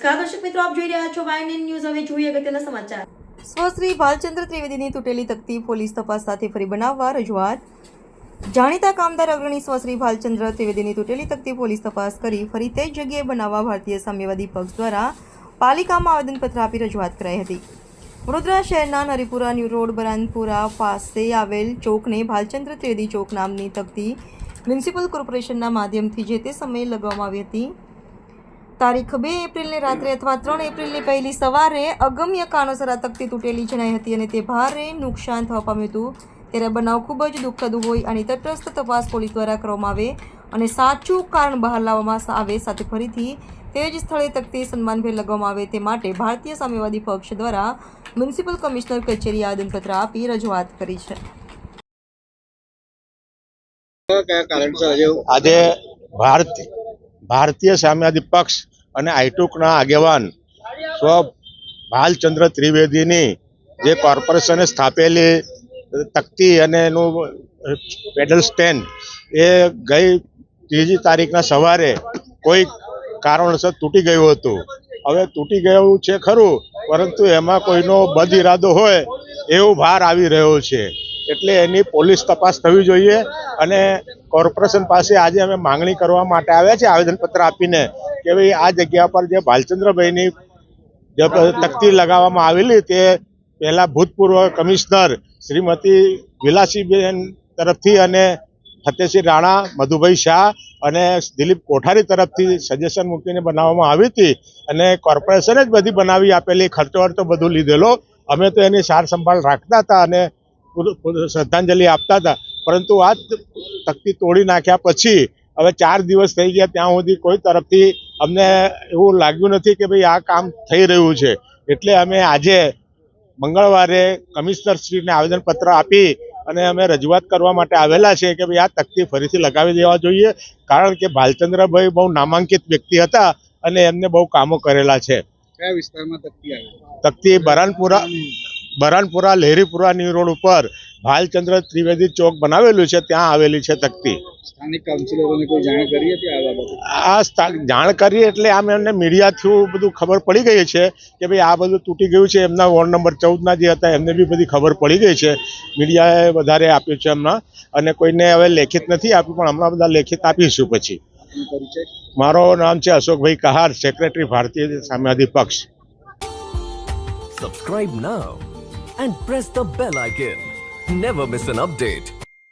નમસ્કાર દર્શક મિત્રો, આપ જોઈ રહ્યા છો વાયન ન્યૂઝ હવે જોઈએ અગત્યના સમાચાર. સ્વશ્રી ભાલચંદ્ર ત્રિવેદીની તૂટેલી તકતી પોલીસ તપાસ સાથે ફરી બનાવવા રજૂઆત. જાણીતા કામદાર અગ્રણી સ્વશ્રી ભાલચંદ્ર ત્રિવેદીની તૂટેલી તકતી પોલીસ તપાસ કરી ફરી તે જ જગ્યાએ બનાવવા ભારતીય સામ્યવાદી પક્ષ દ્વારા પાલિકામાં આવેદનપત્ર આપી રજૂઆત કરાઈ હતી. વડોદરા શહેરના નરીપુરા ન્યૂ રોડ, બરાનપુરા પાસે આવેલ ચોકને ભાલચંદ્ર ત્રિવેદી ચોક નામની તકતી મ્યુનિસિપલ કોર્પોરેશનના માધ્યમથી જે તે સમયે લગાવવામાં આવી હતી. તારીખ બે એપ્રિલની રાત્રે અથવા ત્રણ એપ્રિલની પહેલી સવારે અગમ્ય કારણોસર આ તકતી તૂટેલી જણાઈ હતી અને તે ભારે નુકસાન થવા પામ્યું હતું. ત્યારે બનાવ ખૂબ જ દુઃખદ હોય અને તટસ્થ તપાસ પોલીસ દ્વારા કરવામાં આવે અને સાચું કારણ બહાર લાવવામાં આવે. સાથે ફરીથી તે જ સ્થળે તકતી સન્માનભેર લગાવવામાં આવે તે માટે ભારતીય સામ્યવાદી પક્ષ દ્વારા મ્યુનિસિપલ કમિશનર કચેરી આદનપત્ર આપી રજૂઆત કરી છે. આજે આજે ભારત, ભારતીય સામ્યવાદી પક્ષ અને આઈટુકના આગેવાન સ્વ ભાલચંદ્ર ત્રિવેદીની જે કોર્પોરેશને સ્થાપેલી તકતી અને એનું પેડલ સ્ટેન્ડ એ ગઈ ત્રીજી તારીખના સવારે કોઈ કારણસર તૂટી ગયું હતું. હવે તૂટી ગયું છે ખરું, પરંતુ એમાં કોઈનો બદ ઇરાદો હોય એવું ભાર આવી રહ્યો છે. એટલે એની પોલીસ તપાસ થવી જોઈએ અને કોર્પોરેશન પાસે આજે અમે માંગણી કરવા માટે આવ્યા છે આવેદનપત્ર આપીને કે ભાઈ આ જગ્યા પર જે ભાલચંદ્રભાઈની જે તકતી લગાવવામાં આવેલી તે પહેલા ભૂતપૂર્વ કમિશનર શ્રીમતી વિલાસીબેન તરફથી અને ફતેસિંહ રાણા, મધુભાઈ શાહ અને દિલીપ કોઠારી તરફથી સજેશન મૂકીને બનાવવામાં આવી હતી અને કોર્પોરેશને જ બધી બનાવી આપેલી ખર્ચો વર્ચો બધું લીધેલો. અમે તો એની સાર સંભાળ રાખતા હતા અને શ્રદ્ધાંજલિ આપતા હતા. પરંતુ આ તકતી તોડી નાખ્યા પછી હવે ચાર દિવસ થઈ ગયા ત્યાં સુધી કોઈ તરફથી અમને એવું લાગ્યું નથી કે ભાઈ આ કામ થઈ રહ્યું છે. એટલે અમે આજે મંગળવારે કમિશનરશ્રીને આવેદનપત્ર આપી અને અમે રજૂઆત કરવા માટે આવેલા છે કે ભાઈ આ તકતી ફરીથી લગાવી દેવા જોઈએ. કારણ કે ભાલચંદ્રભાઈ બહુ નામાંકિત વ્યક્તિ હતા અને એમને બહુ કામો કરેલા છે. કયા વિસ્તારમાં તકતી આવી? તકતી બરાનપુરા બરાનપુરા લહેરીપુરા ન્યૂ રોડ ઉપર ભાલચંદ્ર ત્રિવેદી ચોક બનાવેલું છે ત્યાં આવેલી છે તકતી. સ્થાનિક કાઉન્સિલરોને કોઈ જાણ કરી હતી આ બાબતે? આ જાણ કરી એટલે આમ એમને મીડિયા થ્રુ બધું ખબર પડી ગઈ છે કે ભાઈ આ બધું તૂટી ગયું છે. એમના વોર્ડ નંબર ચૌદના જે હતા એમને બી બધી ખબર પડી ગઈ છે. મીડિયાએ વધારે આપ્યું છે એમના અને કોઈને હવે લેખિત નથી આપ્યું પણ હમણાં બધા લેખિત આપીશું પછી. મારો નામ છે અશોકભાઈ કહાર સેક્રેટરી ભારતીય સામ્યવાદી પક્ષ. Subscribe now and press the bell icon. Never miss an update.